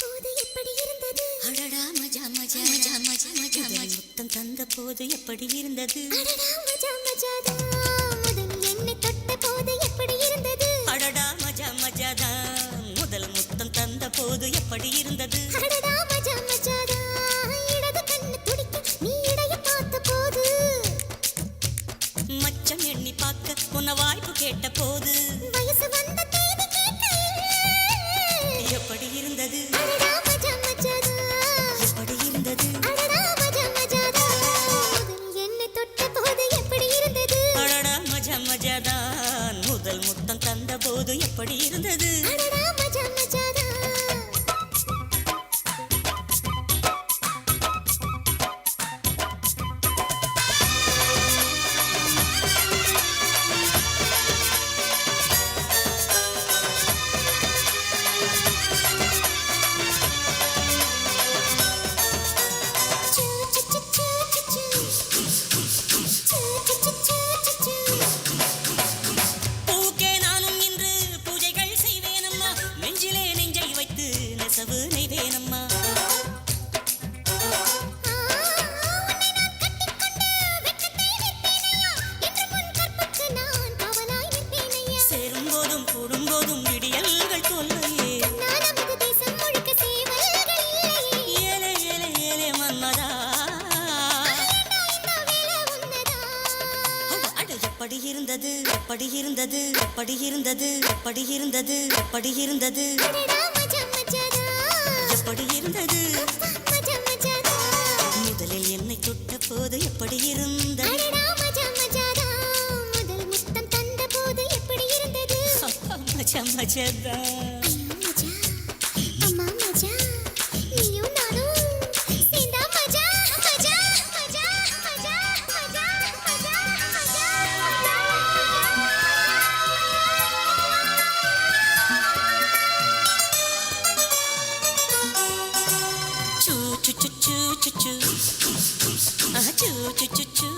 போது எப்படி இருந்தது? அடடா மஜா மஜா மஜா மஜா மஜா மஜா. முத்தம் தந்த போது எப்படி இருந்தது? அடடா மஜா மஜாதா முதல் என்னை தொட்ட போது எப்படி இருந்தது? அடடா மஜா மஜாதா முதல் முத்தம் தந்த போது எப்படி இருந்தது? அடடா மஜா மஜாதா இடது கண்ணு துடிக்க நீ இடைய பார்த்த போது. மச்சம் எண்ணி பார்க்க உணவா முதல் முத்தம் தந்த போது எப்படி இருந்தது? எப்படி இருந்தது எப்படி இருந்தது எப்படி இருந்தது எப்படி இருந்தது எப்படி இருந்தது எப்படி இருந்தது முதலில் என்னை தொட்ட போது எப்படி இருந்தது மச்சா மச்சதா சூ choo choo choo. Uh-huh, ờ, choo choo choo choo.